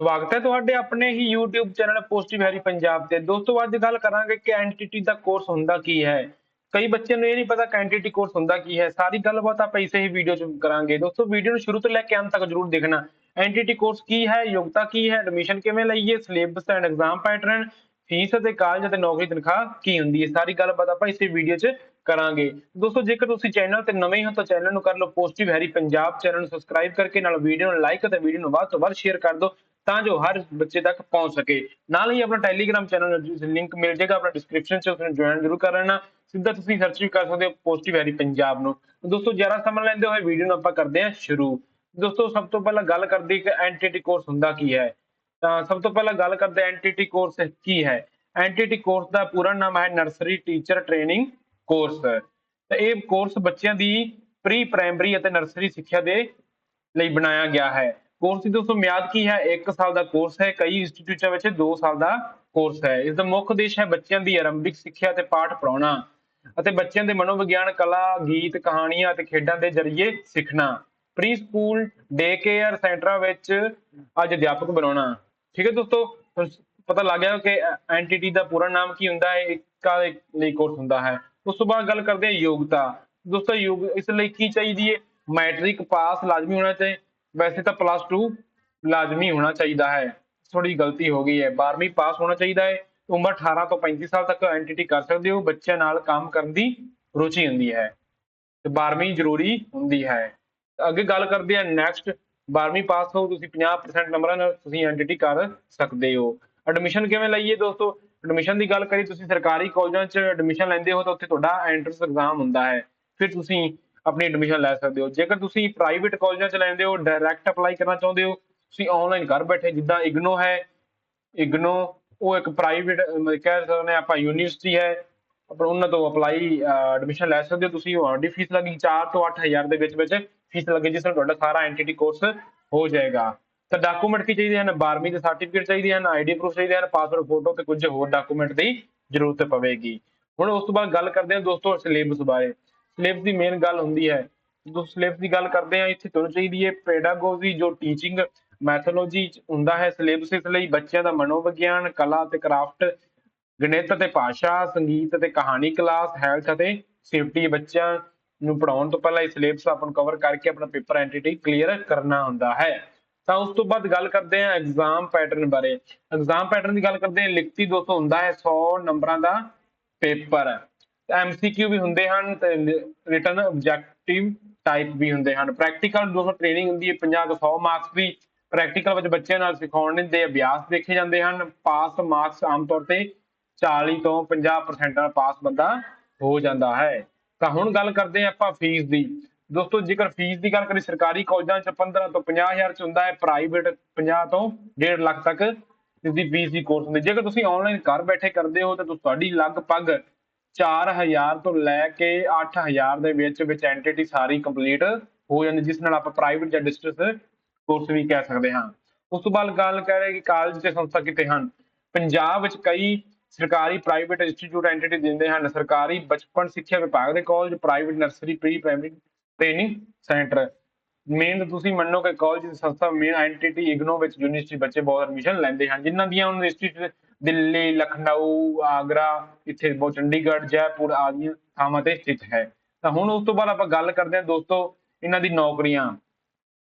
ਸਵਾਗਤ ਹੈ ਤੁਹਾਡੇ ਆਪਣੇ ਹੀ YouTube channel positive Harry Punjab ਤੇ। ਦੋਸਤੋ, ਅੱਜ ਗੱਲ ਕਰਾਂਗੇ ਕਿ ਐਂਟੀਟੀ ਦਾ ਕੋਰਸ ਹੁੰਦਾ ਕੀ ਹੈ। ਕਈ ਬੱਚਿਆਂ ਨੂੰ ਇਹ ਨਹੀਂ ਪਤਾ ਕਿ ਐਂਟੀਟੀ ਕੋਰਸ ਹੁੰਦਾ ਕੀ ਹੈ। ਸਾਰੀ ਗੱਲਬਾਤ ਆਪਾਂ ਇਸੇ ਹੀ ਵੀਡੀਓ 'ਚ ਕਰਾਂਗੇ। ਦੋਸਤੋ ਵੀਡੀਓ ਨੂੰ ਸ਼ੁਰੂ ਤੋਂ ਲੈ ਕੇ ਅੰਤ ਤੱਕ ਜਰੂਰ ਦੇਖਣਾ। ਐਂਟੀਟੀ ਕੋਰਸ ਕੀ ਹੈ, ਯੋਗਤਾ ਕੀ ਹੈ ਐਡਮਿਸ਼ਨ ਕਿਵੇਂ ਲਈਏ syllabus and exam pattern fees ਅਤੇ ਕਾਲਜ ਅਤੇ ਨੌਕਰੀ ਤਨਖਾਹ ਕੀ ਹੁੰਦੀ ਹੈ। ਸਾਰੀ ਗੱਲਬਾਤ ਆਪਾਂ ਇਸੇ ਵੀਡੀਓ 'ਚ ਕਰਾਂਗੇ। ਦੋਸਤੋ, ਜੇਕਰ ਤੁਸੀਂ ਚੈਨਲ ਤੇ ਨਵੇਂ ਹੋ ਤਾਂ ਚੈਨਲ ਨੂੰ ਕਰ ਲਓ ਪੋਜ਼ਿਟਿਵ ਹੈਰੀ ਪੰਜਾਬ। ਚੈਨਲ ਨੂੰ ਸਬਸਕ੍ਰਾਈਬ ਕਰਕੇ ਨਾਲ ਵੀਡੀਓ ਨੂੰ ਲਾਈਕ ਅਤੇ ਵੀਡੀਓ ਨੂੰ ਵੱਧ ਤੋਂ ਵੱਧ ਸ਼ੇਅਰ ਕਰ ਦਿਓ। ਤਾਂ ਜੋ ਹਰ ਬੱਚੇ ਤੱਕ ਪਹੁੰਚ ਸਕੇ। ਨਾਲ ਹੀ ਆਪਣਾ ਟੈਲੀਗ੍ਰਾਮ ਚੈਨਲ ਲਿੰਕ ਮਿਲ ਜਾਏਗਾ, ਆਪਣਾ ਡਿਸਕ੍ਰਿਪਸ਼ਨ 'ਚ ਉਸ ਨੂੰ ਜੁਆਇਨ ਜ਼ਰੂਰ ਕਰ ਲੈਣਾ। ਸਿੱਧਾ ਤੁਸੀਂ ਸਰਚ ਵੀ ਕਰ ਸਕਦੇ ਹੋ ਪੋਜ਼ਿਟਿਵ ਹੈਰੀ ਪੰਜਾਬ ਨੂੰ। ਦੋਸਤੋ, ਜ਼ਿਆਦਾ ਸਮਾਂ ਲੈਂਦੇ ਹੋਏ ਵੀਡੀਓ ਨੂੰ ਆਪਾਂ ਕਰਦੇ ਹਾਂ ਸ਼ੁਰੂ। ਦੋਸਤੋ, ਸਭ ਤੋਂ ਪਹਿਲਾਂ ਗੱਲ ਕਰਦੇ ਕਿ ਐਂਟੀਟੀ ਕੋਰਸ ਹੁੰਦਾ ਕੀ ਹੈ। ਤਾਂ ਸਭ ਤੋਂ ਪਹਿਲਾਂ ਗੱਲ ਕਰਦੇ ਐਂਟੀਟੀ ਕੋਰਸ ਕੀ ਹੈ। ਐਂਟੀਟੀ ਕੋਰਸ ਦਾ ਪੂਰਾ ਨਾਮ ਹੈ ਨਰਸਰੀ ਟੀਚਰ ਟ੍ਰੇਨਿੰਗ ਕੋਰਸ ਤਾਂ ਇਹ ਕੋਰਸ ਬੱਚਿਆਂ ਦੀ ਪ੍ਰੀ ਪ੍ਰਾਇਮਰੀ ਅਤੇ ਨਰਸਰੀ ਸਿੱਖਿਆ ਦੇ ਲਈ ਬਣਾਇਆ ਗਿਆ ਹੈ। ਕੋਰਸ ਦੀ ਦੋਸਤੋ, ਮਿਆਦ ਕੀ ਹੈ? 1 ਸਾਲ ਦਾ ਕੋਰਸ ਹੈ। ਕਈ ਇੰਸਟੀਚਿਊਟਾਂ ਵਿੱਚ 2 ਸਾਲ ਦਾ ਕੋਰਸ ਹੈ। ਇਸ ਦਾ ਮੁੱਖ ਉਦੇਸ਼ ਹੈ ਬੱਚਿਆਂ ਦੀ ਆਰੰਭਿਕ ਸਿੱਖਿਆ ਤੇ ਪਾਠ ਪੜਾਉਣਾ ਅਤੇ ਬੱਚਿਆਂ ਦੇ ਮਨੋਵਿਗਿਆਨ, ਕਲਾ, ਗੀਤ, ਕਹਾਣੀਆਂ ਅਤੇ ਖੇਡਾਂ ਦੇ ਜ਼ਰੀਏ ਸਿੱਖਣਾ। ਪ੍ਰੀ ਸਕੂਲ ਡੇ ਕੇਅਰ ਸੈਂਟਰਾਂ ਵਿੱਚ ਅੱਜ ਅਧਿਆਪਕ ਬਣਾਉਣਾ। ਠੀਕ ਹੈ ਦੋਸਤੋ? ਪਤਾ ਲੱਗ ਗਿਆ ਕਿ ਐਂਟੀਟੀ ਦਾ ਪੂਰਾ ਨਾਮ ਕੀ ਹੁੰਦਾ ਹੈ? ਕਾ ਲਈ ਕੋਰਸ ਹੁੰਦਾ ਹੈ। ਉਸ ਤੋਂ ਬਾਅਦ ਗੱਲ ਕਰਦੇ ਹਾਂ ਯੋਗਤਾ। ਦੋਸਤੋ, ਯੋਗ, ਇਸ ਲਈ ਕੀ ਚਾਹੀਦੀ ਹੈ? ਮੈਟ੍ਰਿਕ ਪਾਸ ਲਾਜ਼ਮੀ ਹੋਣਾ ਚਾਹੀਦਾ ਵੈਸੇ ਤਾਂ ਪਲੱਸ 2 ਲਾਜ਼ਮੀ ਹੋਣਾ ਚਾਹੀਦਾ ਹੈ। ਥੋੜੀ ਗਲਤੀ ਹੋ ਗਈ ਹੈ। 12ਵੀਂ ਪਾਸ ਹੋਣਾ ਚਾਹੀਦਾ ਹੈ। ਉਮਰ 18 ਤੋਂ 35 ਸਾਲ ਤੱਕ ਐਂਟੀਟੀ ਕਰ ਸਕਦੇ ਹੋ। ਬੱਚਿਆਂ ਨਾਲ ਕੰਮ ਕਰਨ ਦੀ ਰੁਚੀ ਹੁੰਦੀ ਹੈ। ਤੇ 12ਵੀਂ ਜ਼ਰੂਰੀ ਹੁੰਦੀ ਹੈ। ਅੱਗੇ ਗੱਲ ਕਰਦੇ ਹਾਂ ਨੈਕਸਟ 12ਵੀਂ ਪਾਸ ਹੋ, ਤੁਸੀਂ 50% ਨੰਬਰਾਂ ਨਾਲ ਤੁਸੀਂ ਐਂਟੀਟੀ ਕਰ ਸਕਦੇ ਹੋ। ਐਡਮਿਸ਼ਨ ਕਿਵੇਂ ਲਈਏ ਦੋਸਤੋ? ਐਡਮਿਸ਼ਨ ਦੀ ਗੱਲ ਕਰੀ ਤੁਸੀਂ ਸਰਕਾਰੀ ਕਾਲਜਾਂ 'ਚ ਐਡਮਿਸ਼ਨ ਲੈਂਦੇ ਹੋ ਤਾਂ ਉੱਥੇ ਤੁਹਾਡਾ ਐਂਟਰੈਂਸ ਐਗਜ਼ਾਮ ਹੁੰਦਾ ਹੈ। ਫਿਰ ਤੁਸੀਂ ਆਪਣੀ ਐਡਮਿਸ਼ਨ ਲੈ ਸਕਦੇ ਹੋ। ਜੇਕਰ ਤੁਸੀਂ ਪ੍ਰਾਈਵੇਟ ਕਾਲਜਾਂ 'ਚ ਲੈਂਦੇ ਹੋ ਡਾਇਰੈਕਟ ਅਪਲਾਈ ਕਰਨਾ ਚਾਹੁੰਦੇ ਹੋ, ਤੁਸੀਂ ਆਨਲਾਈਨ ਘਰ ਬੈਠੇ ਜਿੱਦਾਂ ਇਗਨੋ ਹੈ ਇਗਨੋ ਉਹ ਇੱਕ ਪ੍ਰਾਈਵੇਟ ਕਹਿ ਸਕਦੇ ਆਪਾਂ ਯੂਨੀਵਰਸਿਟੀ ਹੈ ਆਪਣਾ ਉਹਨਾਂ ਤੋਂ ਅਪਲਾਈ ਐਡਮਿਸ਼ਨ ਲੈ ਸਕਦੇ ਹੋ। ਤੁਸੀਂ ਤੁਹਾਡੀ ਫੀਸ ਲੱਗੀ 4 ਤੋਂ 8000 ਦੇ ਵਿੱਚ ਵਿੱਚ ਫੀਸ ਲੱਗੇ ਜਿਸ ਨਾਲ ਤੁਹਾਡਾ ਸਾਰਾ ਐਂਟੀਟੀ ਕੋਰਸ ਹੋ ਜਾਏਗਾ। ਤਾਂ ਡਾਕੂਮੈਂਟ ਕੀ ਚਾਹੀਦੇ ਹਨ? 12ਵੀਂ ਦੇ ਸਰਟੀਫਿਕੇਟ ਚਾਹੀਦੇ ਹਨ ਆਈਡੀ ਪ੍ਰੂਫ ਚਾਹੀਦੇ ਹਨ ਪਾਸਪੋਰਟ ਫੋਟੋ ਤੇ ਕੁਝ ਹੋਰ ਡਾਕੂਮੈਂਟ ਦੀ ਜ਼ਰੂਰਤ ਪਵੇਗੀ। ਹੁਣ ਉਸ ਤੋਂ ਬਾਅਦ ਗੱਲ ਕਰਦੇ ਹਾਂ ਦੋਸਤੋ ਸਿਲੇਬਸ ਬਾਰੇ। ਸਿਲੇਬਸ ਦੀ ਮੇਨ ਗੱਲ ਹੁੰਦੀ ਹੈ। ਜਦੋਂ ਸਿਲੇਬਸ ਦੀ ਗੱਲ ਕਰਦੇ ਹਾਂ, ਇੱਥੇ ਤੁਹਾਨੂੰ ਚਾਹੀਦੀ ਹੈ ਪੈਡਾਗੋਜੀ ਜੋ ਟੀਚਿੰਗ ਮੈਥੋਲੋਜੀ ਹੁੰਦਾ ਹੈ ਸਿਲੇਬਸ ਇਸ ਲਈ ਬੱਚਿਆਂ ਦਾ ਮਨੋਵਿਗਿਆਨ, ਕਲਾ ਤੇ ਕਰਾਫਟ ਗਣਿਤ ਅਤੇ ਭਾਸ਼ਾ, ਸੰਗੀਤ ਅਤੇ ਕਹਾਣੀ ਕਲਾਸ ਹੈਲਥ ਅਤੇ ਸੇਫਟੀ ਬੱਚਿਆਂ ਨੂੰ ਪੜਾਉਣ ਤੋਂ ਪਹਿਲਾਂ ਇਹ ਸਿਲੇਬਸ ਆਪਾਂ ਨੂੰ ਕਵਰ ਕਰਕੇ ਆਪਣਾ ਪੇਪਰ ਐਂਟੀਟੀ ਕਲੀਅਰ ਕਰਨਾ ਹੁੰਦਾ ਹੈ। ਤਾਂ ਉਸ ਤੋਂ ਬਾਅਦ ਗੱਲ ਕਰਦੇ ਹਾਂ ਐਗਜ਼ਾਮ ਪੈਟਰਨ ਬਾਰੇ। ਐਗਜ਼ਾਮ ਪੈਟਰਨ ਦੀ ਗੱਲ ਕਰਦੇ ਹਾਂ, ਲਿਖਤੀ ਦੋਸਤੋ ਹੁੰਦਾ ਹੈ 100 ਨੰਬਰਾਂ ਦਾ ਪੇਪਰ। ਐਮਸੀਕਿਊ ਵੀ ਹੁੰਦੇ ਹਨ ਤੇ ਰਿਟਨ ਆਬਜੈਕਟਿਵ ਟਾਈਪ ਵੀ ਹੁੰਦੇ ਹਨ। ਪ੍ਰੈਕਟੀਕਲ ਦੋਸਤੋ ਟ੍ਰੇਨਿੰਗ ਹੁੰਦੀ ਹੈ 50 ਤੋਂ 100 ਮਾਰਕਸ ਦੀ ਪ੍ਰੈਕਟੀਕਲ ਵਿੱਚ ਬੱਚਿਆਂ ਨਾਲ ਸਿਖਾਉਣ ਦੇ ਅਭਿਆਸ ਦੇਖੇ ਜਾਂਦੇ ਹਨ। ਪਾਸ ਮਾਰਕਸ ਆਮ ਤੌਰ ਤੇ 40 ਤੋਂ 50% ਨਾਲ ਪਾਸ ਬੰਦਾ ਹੋ ਜਾਂਦਾ ਹੈ। ਤਾਂ ਹੁਣ ਗੱਲ ਕਰਦੇ ਹਾਂ ਆਪਾਂ ਫੀਸ ਦੀ। ਦੋਸਤੋ, ਜੇਕਰ ਫੀਸ ਦੀ ਗੱਲ ਕਰੀ ਸਰਕਾਰੀ ਕਾਲਜਾਂ 'ਚ 15 ਤੋਂ 50000 ਚ ਹੁੰਦਾ ਹੈ ਪ੍ਰਾਈਵੇਟ 50 ਤੋਂ 1.5 ਲੱਖ ਤੱਕ ਇਸ ਦੀ ਫੀਸ ਦੀ ਕੋਰਸ ਹੁੰਦੀ ਜੇਕਰ ਤੁਸੀਂ ਆਨਲਾਈਨ ਘਰ ਬੈਠੇ ਕਰਦੇ ਹੋ ਤਾਂ, ਤੁਹਾਡੀ ਲਗਭਗ 4000 ਤੋਂ ਲੈ ਕੇ 8000 ਦੇ ਵਿੱਚ ਵਿੱਚ ਐਂਟੀਟੀ ਸਾਰੀ ਕੰਪਲੀਟ ਹੋ ਜਾਂਦੀ, ਜਿਸ ਨਾਲ ਆਪਾਂ ਪ੍ਰਾਈਵੇਟ ਜਾਂ ਡਿਸਟੈਂਸ ਕੋਰਸ ਵੀ ਕਹਿ ਸਕਦੇ ਹਾਂ। ਉਸ ਤੋਂ ਬਾਅਦ ਗੱਲ ਕਰ ਰਹੇ ਕਿ ਕਾਲਜ ਤੇ ਸੰਸਥਾ ਕਿਤੇ ਹਨ? ਪੰਜਾਬ ਵਿੱਚ ਕਈ ਸਰਕਾਰੀ ਪ੍ਰਾਈਵੇਟ ਇੰਸਟੀਚਿਊਟ ਐਂਟੀਟੀ ਦਿੰਦੇ ਹਨ। ਸਰਕਾਰੀ ਬਚਪਨ ਸਿੱਖਿਆ ਵਿਭਾਗ ਦੇ college private nursery pre primary training centre main ਤੁਸੀਂ ਮੰਨੋ ਕਿ ਕਾਲਜ ਦੀ ਸੰਸਥਾ ਮੇਨ ਐਂਟੀਟੀ ਇਗਨੋ ਵਿੱਚ ਯੂਨੀਵਰਸਿਟੀ ਬੱਚੇ ਬਹੁਤ ਐਡਮਿਸ਼ਨ ਲੈਂਦੇ ਹਨ। ਜਿਨ੍ਹਾਂ ਦੀਆਂ ਯੂਨੀਵਰਸਿਟੀ ਦਿੱਲੀ, ਲਖਨਊ, ਆਗਰਾ, ਇੱਥੇ ਬਹੁਤ ਚੰਡੀਗੜ੍ਹ, ਜੈਪੁਰ ਆਦਿ ਥਾਵਾਂ ਤੇ ਸਥਿਤ ਹੈ। ਤਾਂ ਹੁਣ ਉਸ ਤੋਂ ਬਾਅਦ ਆਪਾਂ ਗੱਲ ਕਰਦੇ ਹਾਂ ਦੋਸਤੋ ਇਹਨਾਂ ਦੀ ਨੌਕਰੀਆਂ।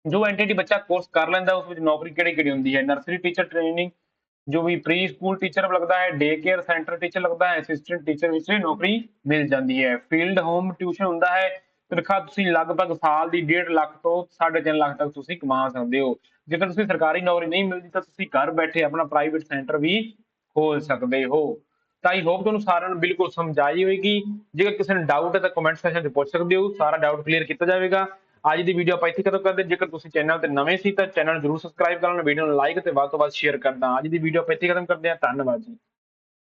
ਜੋ ਐਂਟੀਟੀ ਬੱਚਾ ਕੋਰਸ ਕਰ ਲੈਂਦਾ, ਉਸ ਵਿੱਚ ਨੌਕਰੀ ਕਿਹੜੀ ਕਿਹੜੀ ਹੁੰਦੀ ਹੈ? ਨਰਸਰੀ ਟੀਚਰ ਟ੍ਰੇਨਿੰਗ ਜੋ ਵੀ ਪ੍ਰੀ ਸਕੂਲ ਟੀਚਰ ਲੱਗਦਾ ਹੈ ਡੇ ਕੇਅਰ ਸੈਂਟਰ ਟੀਚਰ ਲੱਗਦਾ ਹੈ ਅਸਿਸਟੈਂਟ ਟੀਚਰ ਵਿੱਚ ਵੀ ਨੌਕਰੀ ਮਿਲ ਜਾਂਦੀ ਹੈ। ਫੀਲਡ ਹੋਮ ਟਿਊਸ਼ਨ ਹੁੰਦਾ ਹੈ ਤਨਖਾਹ ਤੁਸੀਂ ਲਗਭਗ ਸਾਲ ਦੀ 1.5 ਲੱਖ ਤੋਂ 3.5 ਲੱਖ ਤੱਕ ਤੁਸੀਂ ਕਮਾ ਸਕਦੇ ਹੋ। ਜੇਕਰ ਤੁਸੀਂ ਸਰਕਾਰੀ ਨੌਕਰੀ ਨਹੀਂ ਮਿਲਦੀ ਤਾਂ ਤੁਸੀਂ ਘਰ ਬੈਠੇ ਆਪਣਾ ਪ੍ਰਾਈਵੇਟ ਸੈਂਟਰ ਵੀ ਖੋਲ ਸਕਦੇ ਹੋ। ਤਾਂ ਆਈ ਹੋਪ ਤੁਹਾਨੂੰ ਸਾਰਿਆਂ ਨੂੰ ਬਿਲਕੁਲ ਸਮਝ ਆਈ ਹੋਵੇਗੀ ਜੇਕਰ ਕਿਸੇ ਨੂੰ ਡਾਊਟ ਹੈ ਤਾਂ ਕਮੈਂਟ ਸੈਕਸ਼ਨ 'ਚ ਪੁੱਛ ਸਕਦੇ ਹੋ। ਸਾਰਾ ਡਾਊਟ ਕਲੀਅਰ ਕੀਤਾ ਜਾਵੇਗਾ। ਅੱਜ ਦੀ ਵੀਡੀਓ ਆਪਾਂ ਇੱਥੇ ਖਤਮ ਕਰਦੇ ਜੇਕਰ ਤੁਸੀਂ ਚੈਨਲ ਤੇ ਨਵੇਂ ਸੀ ਤਾਂ ਚੈਨਲ ਜਰੂਰ ਸਬਸਕ੍ਰਾਈਬ ਕਰ ਲੈਣਾ। ਵੀਡੀਓ ਨੂੰ ਲਾਈਕ ਤੇ ਵੱਧ ਤੋਂ ਵੱਧ ਸ਼ੇਅਰ ਕਰਦਾ ਅੱਜ ਦੀ ਵੀਡੀਓ ਆਪਾਂ ਇੱਥੇ ਖਤਮ ਕਰਦੇ ਹਾਂ। ਧੰਨਵਾਦ ਜੀ।